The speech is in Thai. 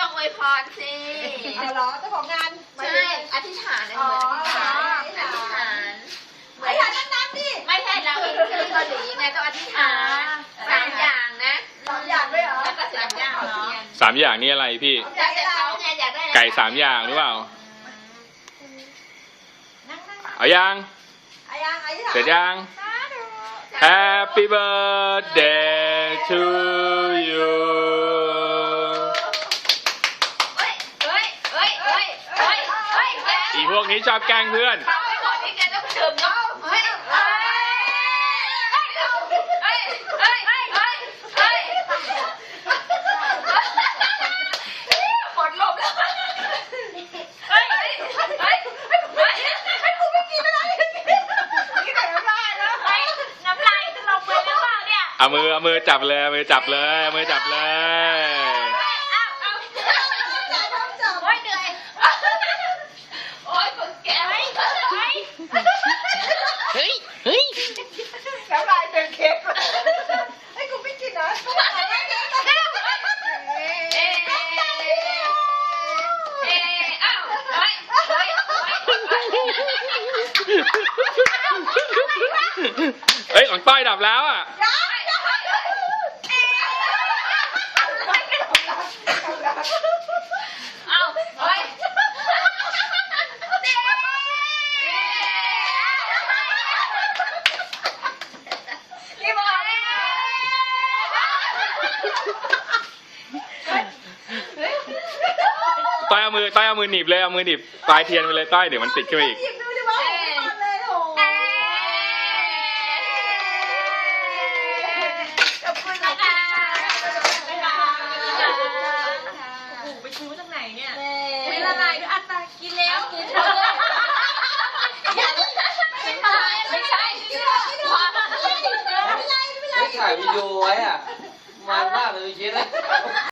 วยพรสิ เอาเหรอเจ้าของงานหมายใช่ ถึงอธิษฐานนะเหมือนอธิษฐานอธิษฐานเหมืไอ้อนยานั่งๆดิไม่ใช่เราเองคือเกาหลีไงต้องอธิษฐานสามอย่างนะสองอย่างด้วยเหรอแล้วก็สามอย่างเนาะสามอย่างนี่อะไรพี่ อยากจะเขาไงอยากได้อะไรไก่สามอย่างหรือเปล่า นั่งๆเอายัง ไอ้ยังไอ้ที่ถามเสร็จยัง Happy birthday to you เฮ้ยเฮ้ยเฮ้ยเฮ้ยเฮ้ยเฮ้ยแก อี พวกนี้ชอบแกล้งเพื่อนไม่หมดที่แกต้องดื่มเนาะเฮ้ยเฮ้ยเฮ้ยเฮ้ยเฮ้ยเฮ้ยเฮ้ยหมดลมแล้วเฮ้ยเฮ้ยเฮ้ยเฮ้ยให้กูไม่กินอะไรนี่แต่น้ำลายแล้วเฮ้ยน้ำลายจะลงไปแล้วเปล่าเนี่ยเอามือเอามือจับเลยเอามือจับเลยเอามือจับเลย เอาเอา จ่ายต้องจบ โอ้ยเหนื่อยโอ้ยคนแก่ไหมไหม เฮ้ย เฮ้ย น้ำลายเป็นเค้กไอ้กูไม่กินนะ เอ๊ะเอ๊ะเอ้าเฮ้ยเฮ้ย เฮ้ยเฮ้ยของต้อยดับแล้วอะ เอ้าเฮ้ยรีบบอกต้อยเอามือต้อยเอามือหนีบเลยเอามือหนีบปลายเทียนไปเลยต้อยเดี๋ยวมันติดขึ้นมาอีก หยิบดูดิว่าของมันเลยโอ้โห ขอบคุณนะคะ ไปซื้อมาจากไหน เนี่ย ไม่ละลายด้วยอัตตากินแล้วกินเถอะไม่ใช่ความไม่ถ่ายวิดีโอไว้อะมันมากเลยเมื่อกี้นะ